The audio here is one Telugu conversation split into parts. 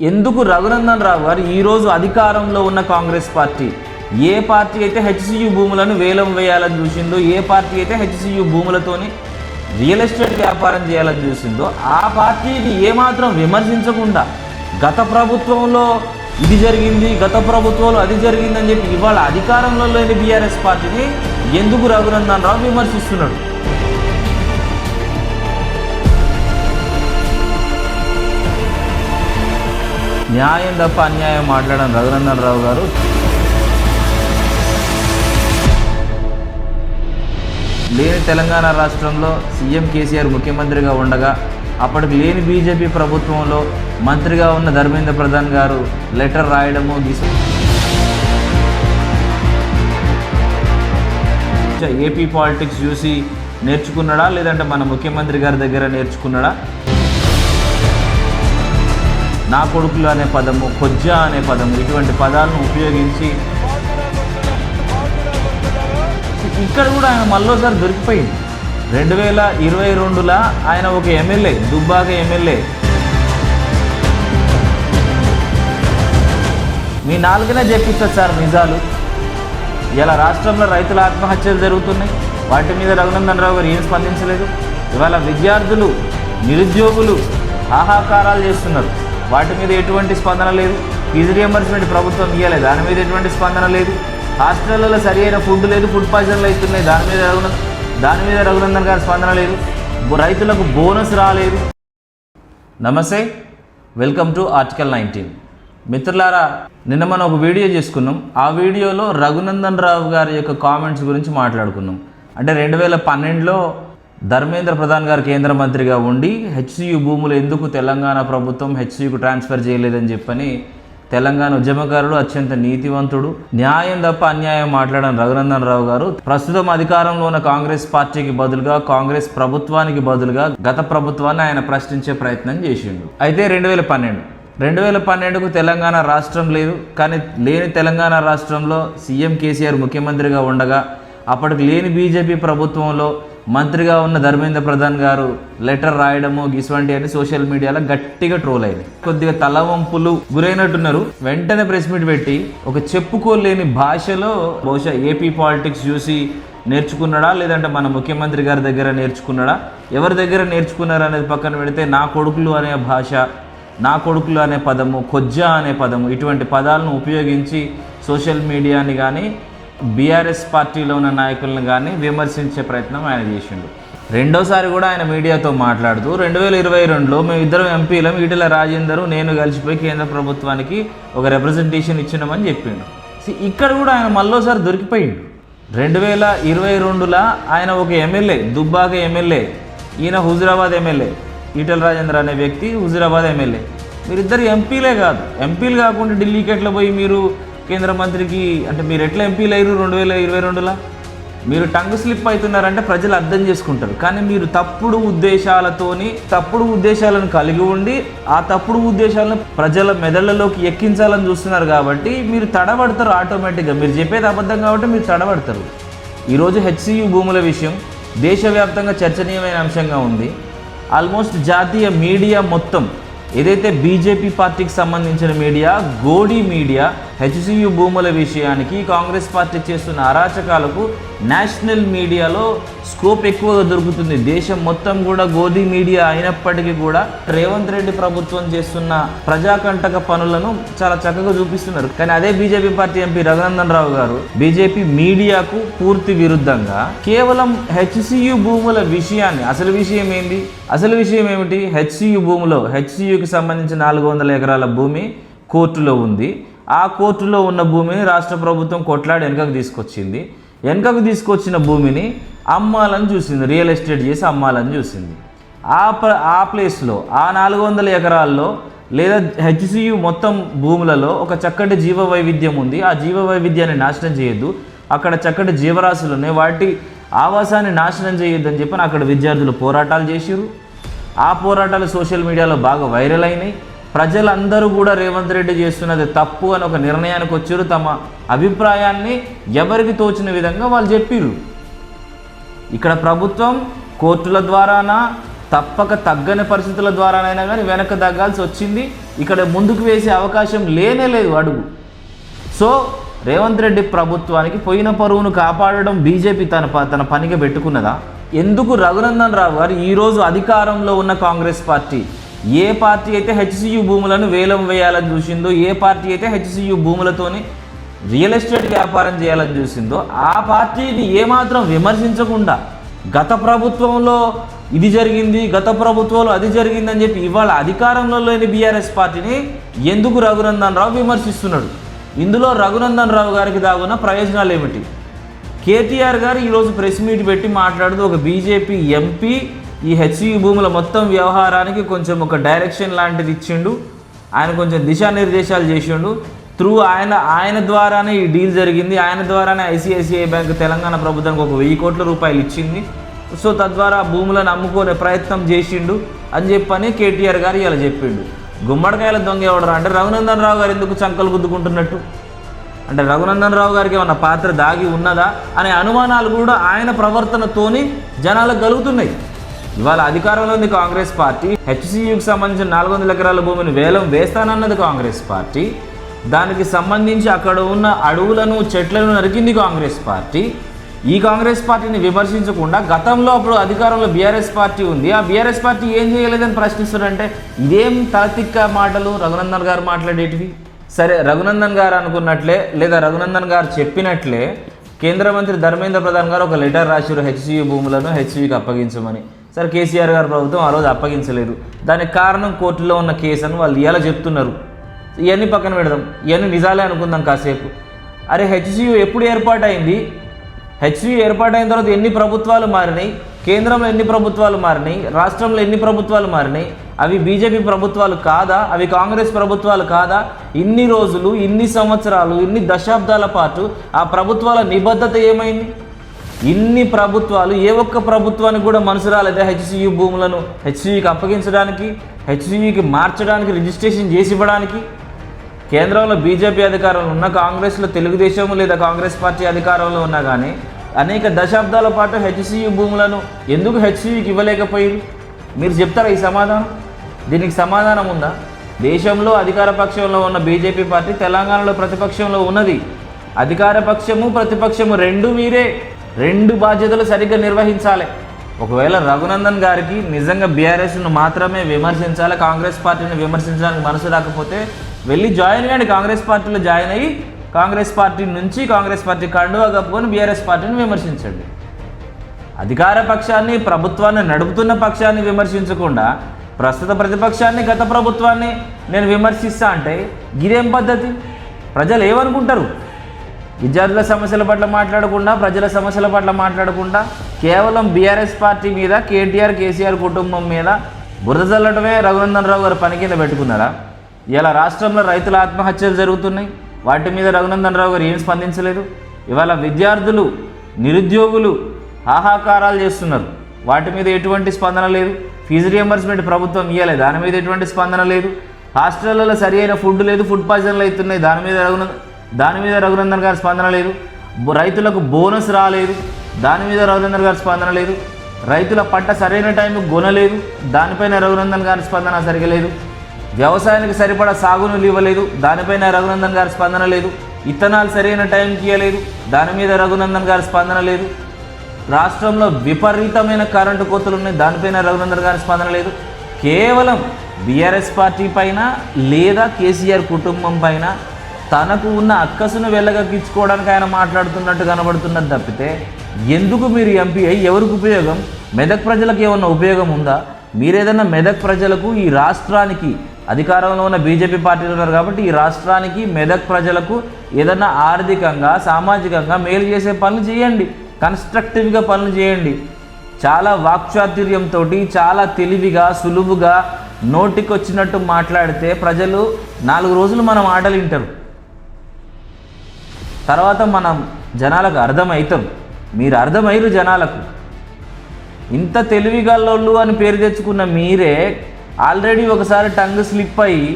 ఎందుకు రఘునందన్ రావు గారు ఈరోజు అధికారంలో ఉన్న కాంగ్రెస్ పార్టీ? ఏ పార్టీ అయితే హెచ్సియు భూములను వేలం వేయాలని చూసిందో ఏ పార్టీ అయితే హెచ్సియు భూములతోని రియల్ ఎస్టేట్ వ్యాపారం చేయాలని చూసిందో ఆ పార్టీని ఏమాత్రం విమర్శించకుండా గత ప్రభుత్వంలో ఇది జరిగింది గత ప్రభుత్వంలో అది జరిగిందని చెప్పి ఇవాళ అధికారంలో లేని బీఆర్ఎస్ పార్టీని ఎందుకు రఘునందన్ రావు విమర్శిస్తున్నాడు? న్యాయం తప్ప అన్యాయం మాట్లాడడం రఘునందన్ రావు గారు. లేని తెలంగాణ రాష్ట్రంలో సీఎం కేసీఆర్ ముఖ్యమంత్రిగా ఉండగా అప్పటికి లేని బీజేపీ ప్రభుత్వంలో మంత్రిగా ఉన్న ధర్మేంద్ర ప్రధాన్ గారు లెటర్ రాయడము గిస్ ఏపీ పాలిటిక్స్ చూసి నేర్చుకున్నాడా? లేదంటే మన ముఖ్యమంత్రి గారి దగ్గర నేర్చుకున్నాడా? నా కొడుకులు అనే పదము కొజ్జా అనే పదము ఇటువంటి పదాలను ఉపయోగించి ఇక్కడ కూడా ఆయన మళ్ళోసారి దొరికిపోయింది. రెండు వేల ఇరవై రెండులా ఆయన ఒక ఎమ్మెల్యే దుబ్బాక ఎమ్మెల్యే. మీ నాలుగునే చెప్పిస్తారు సార్ నిజాలు. ఇలా రాష్ట్రంలో రైతుల ఆత్మహత్యలు జరుగుతున్నాయి. వాటి మీద రఘునందన్ రావు గారు ఏం స్పందించలేదు. ఇవాళ విద్యార్థులు నిరుద్యోగులు హాహాకారాలు చేస్తున్నారు. వాటి మీద ఎటువంటి స్పందన లేదు. ఫీజు రియంబర్స్మెంట్ ప్రభుత్వం ఇవ్వలేదు దాని మీద ఎటువంటి స్పందన లేదు. హాస్టళ్ళలో సరి అయిన ఫుడ్ లేదు ఫుడ్ పాయిజన్లు అవుతున్నాయి దాని మీద రఘున దాని మీద రఘునందన్ గారి స్పందన లేదు. రైతులకు బోనస్ రాలేదు. Namaste. Welcome to Article Nineteen. మిత్రులారా నిన్న మనం ఒక వీడియో చేసుకున్నాం. ఆ వీడియోలో రఘునందన్ రావు గారి యొక్క కామెంట్స్ గురించి మాట్లాడుకున్నాం. అంటే రెండు వేల పన్నెండులో ధర్మేంద్ర ప్రధాన్ గారు కేంద్ర మంత్రిగా ఉండి హెచ్సియు భూములు ఎందుకు తెలంగాణ ప్రభుత్వం హెచ్సియుకు ట్రాన్స్ఫర్ చేయలేదని చెప్పని తెలంగాణ ఉద్యమకారుడు అత్యంత నీతివంతుడు. న్యాయం తప్ప అన్యాయం మాట్లాడని రఘునందన్ రావు గారు. ప్రస్తుతం అధికారంలో ఉన్న కాంగ్రెస్ పార్టీకి బదులుగా కాంగ్రెస్ ప్రభుత్వానికి బదులుగా గత ప్రభుత్వాన్ని ఆయన ప్రశ్నించే ప్రయత్నం చేసిండు. అయితే రెండు వేల పన్నెండు. రెండు వేల పన్నెండుకు తెలంగాణ రాష్ట్రం లేదు. కానీ లేని తెలంగాణ రాష్ట్రంలో సీఎం కేసీఆర్ ముఖ్యమంత్రిగా ఉండగా అప్పటికి లేని బీజేపీ ప్రభుత్వంలో మంత్రిగా ఉన్న ధర్మేంద్ర ప్రధాన్ గారు లెటర్ రాయడము గిస్వంటి అని సోషల్ మీడియాలో గట్టిగా ట్రోల్ అయింది. కొద్దిగా తలవంపులు గురైనట్టున్నారు. వెంటనే ప్రెస్ మీట్ పెట్టి ఒక చెప్పుకోలేని భాషలో బహుశా ఏపీ పాలిటిక్స్ చూసి నేర్చుకున్నాడా? లేదంటే మన ముఖ్యమంత్రి గారి దగ్గర నేర్చుకున్నాడా? ఎవరి దగ్గర నేర్చుకున్నారు అనేది పక్కన పెడితే నా కొడుకులు అనే భాష నా కొడుకులు అనే పదము కొజ్జా అనే పదము ఇటువంటి పదాలను ఉపయోగించి సోషల్ మీడియాని కానీ బీఆర్ఎస్ పార్టీలో ఉన్న నాయకులను కానీ విమర్శించే ప్రయత్నం ఆయన చేసిండు. రెండోసారి కూడా ఆయన మీడియాతో మాట్లాడుతూ రెండు వేల ఇరవై రెండులో మేము ఇద్దరం ఎంపీలం ఈటెల రాజేందరు నేను కలిసిపోయి కేంద్ర ప్రభుత్వానికి ఒక రిప్రజెంటేషన్ ఇచ్చినామని చెప్పిండు. ఇక్కడ కూడా ఆయన మళ్ళోసారి దొరికిపోయిండు. రెండు వేల ఇరవై రెండులో ఆయన ఒక ఎమ్మెల్యే దుబ్బాక ఎమ్మెల్యే ఈయన హుజురాబాద్ ఎమ్మెల్యే ఈటల రాజేంద్ర అనే వ్యక్తి హుజురాబాద్ ఎమ్మెల్యే. మీరిద్దరు ఎంపీలే కాదు. ఎంపీలు కాకుండా ఢిల్లీకి ఎట్లా పోయి మీరు కేంద్ర మంత్రికి అంటే మీరు ఎట్లా ఎంపీలు అయ్యారు రెండు వేల ఇరవై రెండులో? మీరు టంగ్ స్లిప్ అవుతున్నారంటే ప్రజలు అర్థం చేసుకుంటారు. కానీ మీరు తప్పుడు ఉద్దేశాలతోని తప్పుడు ఉద్దేశాలను కలిగి ఉండి ఆ తప్పుడు ఉద్దేశాలను ప్రజల మెదళ్ళలోకి ఎక్కించాలని చూస్తున్నారు కాబట్టి మీరు తడబడతారు ఆటోమేటిక్గా. మీరు చెప్పేది అబద్ధం కాబట్టి మీరు తడబడతారు. ఈరోజు హెచ్సియు భూముల విషయం దేశవ్యాప్తంగా చర్చనీయమైన అంశంగా ఉంది. ఆల్మోస్ట్ జాతీయ మీడియా మొత్తం ఏదైతే బీజేపీ పార్టీకి సంబంధించిన మీడియా గోడీ మీడియా హెచ్సియు భూముల విషయానికి కాంగ్రెస్ పార్టీ చేస్తున్న అరాచకాలకు నేషనల్ మీడియాలో స్కోప్ ఎక్కువగా దొరుకుతుంది. దేశం మొత్తం కూడా గోధీ మీడియా అయినప్పటికీ కూడా రేవంత్ రెడ్డి ప్రభుత్వం చేస్తున్న ప్రజాకంటక పనులను చాలా చక్కగా చూపిస్తున్నారు. కానీ అదే BJP party MP Raghunandan Rao garu BJP మీడియాకు పూర్తి విరుద్ధంగా కేవలం హెచ్సియు భూముల విషయాన్ని అసలు విషయం ఏంది? అసలు విషయం ఏమిటి? హెచ్సియు భూములో హెచ్సియుకి సంబంధించిన నాలుగు వందల ఎకరాల భూమి కోర్టులో ఉంది. ఆ కోర్టులో ఉన్న భూమిని రాష్ట్ర ప్రభుత్వం కొట్లాడి వెనకకు తీసుకొచ్చింది. వెనకకు తీసుకొచ్చిన భూమిని అమ్మాలని చూసింది. రియల్ ఎస్టేట్ చేసి అమ్మాలని చూసింది. ఆ ఆ ప్లేస్లో ఆ నాలుగు వందల ఎకరాల్లో లేదా హెచ్సియు మొత్తం భూములలో ఒక చక్కటి జీవ వైవిధ్యం ఉంది. ఆ జీవ వైవిధ్యాన్ని నాశనం చేయొద్దు. అక్కడ చక్కటి జీవరాశులు ఉన్నాయి. వాటి ఆవాసాన్ని నాశనం చేయొద్దని చెప్పి అక్కడ విద్యార్థులు పోరాటాలు చేసిరు ఆ పోరాటాలు సోషల్ మీడియాలో బాగా వైరల్ అయినాయి. ప్రజలందరూ కూడా రేవంత్ రెడ్డి చేస్తున్నది తప్పు అని ఒక నిర్ణయానికి వచ్చారు. తమ అభిప్రాయాన్ని ఎవరికి తోచిన విధంగా వాళ్ళు చెప్పిర్రు. ఇక్కడ ప్రభుత్వం కోర్టుల ద్వారానా తప్పక తగ్గని పరిస్థితుల ద్వారానైనా కానీ వెనక్కి తగ్గాల్సి వచ్చింది. ఇక్కడ ముందుకు వేసే అవకాశం లేనే లేదు అడుగు. సో రేవంత్ రెడ్డి ప్రభుత్వానికి పోయిన పరువును కాపాడడం బీజేపీ తన ప- తన పనిగా పెట్టుకున్నదా? ఎందుకు రఘునందన్ రావు గారు ఈరోజు అధికారంలో ఉన్న కాంగ్రెస్ పార్టీ ఏ పార్టీ అయితే హెచ్సియు భూములను వేలం వేయాలని చూసిందో ఏ పార్టీ అయితే హెచ్సియు భూములతోని రియల్ ఎస్టేట్ వ్యాపారం చేయాలని చూసిందో ఆ పార్టీని ఏమాత్రం విమర్శించకుండా గత ప్రభుత్వంలో ఇది జరిగింది గత ప్రభుత్వంలో అది జరిగిందని చెప్పి ఇవాళ అధికారంలో లేని బీఆర్ఎస్ పార్టీని ఎందుకు రఘునందన్ రావు విమర్శిస్తున్నాడు? ఇందులో రఘునందన్ రావు గారికి దాగున్న ప్రయోజనాలు ఏమిటి? కేటీఆర్ గారు ఈరోజు ప్రెస్ మీట్ పెట్టి మాట్లాడుతూ ఒక బీజేపీ ఎంపీ ఈ హెచ్ఈ భూముల మొత్తం వ్యవహారానికి కొంచెం ఒక డైరెక్షన్ లాంటిది ఇచ్చిండు. ఆయన కొంచెం దిశానిర్దేశాలు చేసిండు. త్రూ ఆయన ఆయన ద్వారానే ఈ డీల్ జరిగింది. ఆయన ద్వారానే ఐసిఐసిఐ బ్యాంక్ తెలంగాణ ప్రభుత్వానికి ఒక వెయ్యి కోట్ల రూపాయలు ఇచ్చింది. సో తద్వారా భూములను అమ్ముకునే ప్రయత్నం చేసిండు అని చెప్పని కేటీఆర్ గారు ఇలా చెప్పిండు. గుమ్మడికాయల దొంగ ఎవడరా అంటే రఘునందన్ రావు గారు ఎందుకు చంకలు గుద్దుకుంటున్నట్టు? అంటే రఘునందన్ రావు గారికి ఏమన్నా పాత్ర దాగి ఉన్నదా? అనే అనుమానాలు కూడా ఆయన ప్రవర్తనతోని జనాలకు కలుగుతున్నాయి. ఇవాళ అధికారంలో ఉంది కాంగ్రెస్ పార్టీ. హెచ్సియుకి సంబంధించిన నాలుగు వందల ఎకరాల భూమిని వేలం వేస్తానన్నది కాంగ్రెస్ పార్టీ. దానికి సంబంధించి అక్కడ ఉన్న అడవులను చెట్లను నరికింది కాంగ్రెస్ పార్టీ. ఈ కాంగ్రెస్ పార్టీని విమర్శించకుండా గతంలో అప్పుడు అధికారంలో బీఆర్ఎస్ పార్టీ ఉంది. ఆ బీఆర్ఎస్ పార్టీ ఏం చేయలేదని ప్రశ్నిస్తున్నారంటే ఇదేం తలతిక్క మాటలు? రఘునందన్ గారు మాట్లాడేటివి? సరే రఘునందన్ గారు అనుకున్నట్లే లేదా రఘునందన్ గారు చెప్పినట్లే కేంద్ర మంత్రి ధర్మేంద్ర ప్రధాన్ గారు ఒక లెటర్ రాశారు హెచ్సియు భూములను హెచ్సివికి అప్పగించమని. సరే కేసీఆర్ గారు ప్రభుత్వం ఆ రోజు అప్పగించలేదు. దానికి కారణం కోర్టులో ఉన్న కేసు అని వాళ్ళు ఇలా చెప్తున్నారు. ఇవన్నీ పక్కన పెడదాం. ఇవన్నీ నిజాలే అనుకుందాం కాసేపు. అరే హెచ్సియు ఎప్పుడు ఏర్పాటైంది? హెచ్సియు ఏర్పాటైన తర్వాత ఎన్ని ప్రభుత్వాలు మారినాయి? కేంద్రంలో ఎన్ని ప్రభుత్వాలు మారినాయి? రాష్ట్రంలో ఎన్ని ప్రభుత్వాలు మారినాయి? అవి బీజేపీ ప్రభుత్వాలు కాదా? అవి కాంగ్రెస్ ప్రభుత్వాలు కాదా? ఇన్ని రోజులు ఇన్ని సంవత్సరాలు ఇన్ని దశాబ్దాల పాటు ఆ ప్రభుత్వాల నిబద్ధత ఏమైంది? ఇన్ని ప్రభుత్వాలు ఏ ఒక్క ప్రభుత్వానికి కూడా మనసు రాలేదా హెచ్సియు భూములను హెచ్సియుకి అప్పగించడానికి హెచ్సియుకి మార్చడానికి రిజిస్ట్రేషన్ చేసి ఇవ్వడానికి. కేంద్రంలో బీజేపీ అధికారంలో ఉన్న కాంగ్రెస్లో తెలుగుదేశం లేదా కాంగ్రెస్ పార్టీ అధికారంలో ఉన్నా కానీ అనేక దశాబ్దాల పాటు హెచ్సియు భూములను ఎందుకు హెచ్సియుకి ఇవ్వలేకపోయింది మీరు చెప్తారా ఈ సమాధానం? దీనికి సమాధానం ఉందా? దేశంలో అధికార పక్షంలో ఉన్న బీజేపీ పార్టీ తెలంగాణలో ప్రతిపక్షంలో ఉన్నది. అధికార పక్షము ప్రతిపక్షము రెండు మీరే. రెండు బాధ్యతలు సరిగ్గా నిర్వహించాలి. ఒకవేళ రఘునందన్ గారికి నిజంగా బీఆర్ఎస్ను మాత్రమే విమర్శించాలి కాంగ్రెస్ పార్టీని విమర్శించడానికి మనసు రాకపోతే వెళ్ళి జాయిన్ కాండి కాంగ్రెస్ పార్టీలో జాయిన్ అయ్యి కాంగ్రెస్ పార్టీ నుంచి కాంగ్రెస్ పార్టీ కండువా కప్పుకొని బీఆర్ఎస్ పార్టీని విమర్శించండి. అధికార పక్షాన్ని ప్రభుత్వాన్ని నడుపుతున్న పక్షాన్ని విమర్శించకుండా ప్రస్తుత ప్రతిపక్షాన్ని గత ప్రభుత్వాన్ని నేను విమర్శిస్తా అంటే ఇదేం పద్ధతి? ప్రజలు ఏమనుకుంటారు? విద్యార్థుల సమస్యల పట్ల మాట్లాడకుండా ప్రజల సమస్యల పట్ల మాట్లాడకుండా కేవలం బీఆర్ఎస్ పార్టీ మీద కేటీఆర్ కేసీఆర్ కుటుంబం మీద బురద చల్లటమే రఘునందన్ రావు గారు పని కింద పెట్టుకున్నారా? ఇలా రాష్ట్రంలో రైతుల ఆత్మహత్యలు జరుగుతున్నాయి. వాటి మీద రఘునందన్ రావు గారు ఏం స్పందించలేదు? ఇవాళ విద్యార్థులు నిరుద్యోగులు హాహాకారాలు చేస్తున్నారు. వాటి మీద ఎటువంటి స్పందన లేదు. ఫీజు రియంబర్స్మెంట్ ప్రభుత్వం ఇవ్వలేదు దాని మీద ఎటువంటి స్పందన లేదు. హాస్టళ్ళలో సరి అయిన ఫుడ్ లేదు. ఫుడ్ పాయిజన్లు అవుతున్నాయి. దాని మీద రఘునందన్ దాని మీద రఘునందన్ గారి స్పందన లేదు. రైతులకు బోనస్ రాలేదు. దాని మీద రఘునందన్ గారి స్పందన లేదు. రైతుల పంట సరైన టైంకి కొనలేదు. దానిపైన రఘునందన్ గారి స్పందన సరిగా లేదు. వ్యవసాయానికి సరిపడా సాగునీళ్ళు ఇవ్వలేదు. దానిపైన రఘునందన్ గారి స్పందన లేదు. ఇత్తనాలు సరైన టైంకి ఇవ్వలేదు దాని మీద రఘునందన్ గారి స్పందన లేదు. రాష్ట్రంలో విపరీతమైన కరెంటు కోతలు ఉన్నాయి. దానిపైన రఘునందన్ గారి స్పందన లేదు. కేవలం బీఆర్ఎస్ పార్టీ పైన లేదా కేసీఆర్ కుటుంబం పైన తనకు ఉన్న అక్కసును వెళ్ళగక్కించుకోవడానికి ఆయన మాట్లాడుతున్నట్టు కనబడుతున్నది తప్పితే ఎందుకు మీరు ఎంపీ అయ్యి ఎవరికి ఉపయోగం? మెదక్ ప్రజలకు ఏమన్నా ఉపయోగం ఉందా? మీరేదన్నా మెదక్ ప్రజలకు ఈ రాష్ట్రానికి అధికారంలో ఉన్న బీజేపీ పార్టీలు ఉన్నారు కాబట్టి ఈ రాష్ట్రానికి మెదక్ ప్రజలకు ఏదన్నా ఆర్థికంగా సామాజికంగా మేలు చేసే పనులు చేయండి. కన్స్ట్రక్టివ్గా పనులు చేయండి. చాలా వాక్చాతుర్యంతో చాలా తెలివిగా సులువుగా నోటికొచ్చినట్టు మాట్లాడితే ప్రజలు నాలుగు రోజులు మనం ఆటలు వింటారు తర్వాత మనం జనాలకు అర్థమవుతాం మీరు అర్థమయ్యారు జనాలకు. ఇంత తెలివిగల్లోళ్ళు అని పేరు తెచ్చుకున్న మీరే ఆల్రెడీ ఒకసారి టంగ్ స్లిప్ అయ్యి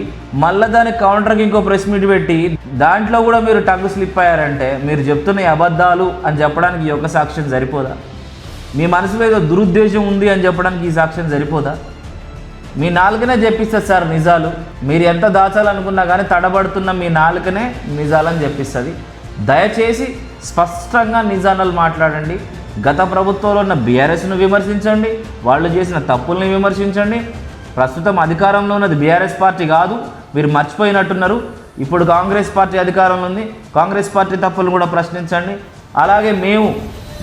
మళ్ళీ దానికి కౌంటర్కి ఇంకో ప్రెస్ మీట్ పెట్టి దాంట్లో కూడా మీరు టంగ్ స్లిప్ అయ్యారంటే మీరు చెప్తున్న అబద్ధాలు అని చెప్పడానికి ఈ యొక్క సాక్ష్యం సరిపోదా? మీ మనసులో ఏదో దురుద్దేశం ఉంది అని చెప్పడానికి ఈ సాక్ష్యం సరిపోదా? మీ నాలుకనే చెప్పిస్తుంది సార్ నిజాలు. మీరు ఎంత దాచాలనుకున్నా కానీ తడబడుతున్న మీ నాలుకనే నిజాలని చెప్పిస్తుంది. దయచేసి స్పష్టంగా నిజానాలు మాట్లాడండి. గత ప్రభుత్వంలో ఉన్న బీఆర్ఎస్ను విమర్శించండి. వాళ్ళు చేసిన తప్పుల్ని విమర్శించండి. ప్రస్తుతం అధికారంలో ఉన్నది బీఆర్ఎస్ పార్టీ కాదు. మీరు మర్చిపోయినట్టున్నారు. ఇప్పుడు కాంగ్రెస్ పార్టీ అధికారంలో ఉంది. కాంగ్రెస్ పార్టీ తప్పులను కూడా ప్రశ్నించండి. అలాగే మేము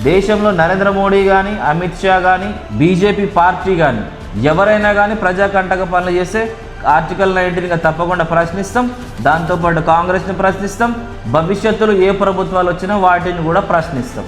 దేశంలో నరేంద్ర మోడీ కానీ అమిత్ షా కానీ బీజేపీ పార్టీ కానీ ఎవరైనా కానీ ప్రజాకంటక పనులు చేస్తే ఆర్టికల్ నైన్టీన్గా తప్పకుండా ప్రశ్నిస్తాం. దాంతోపాటు కాంగ్రెస్ని ప్రశ్నిస్తాం. భవిష్యత్తులో ఏ ప్రభుత్వాలు వచ్చినా వాటిని కూడా ప్రశ్నిస్తాం.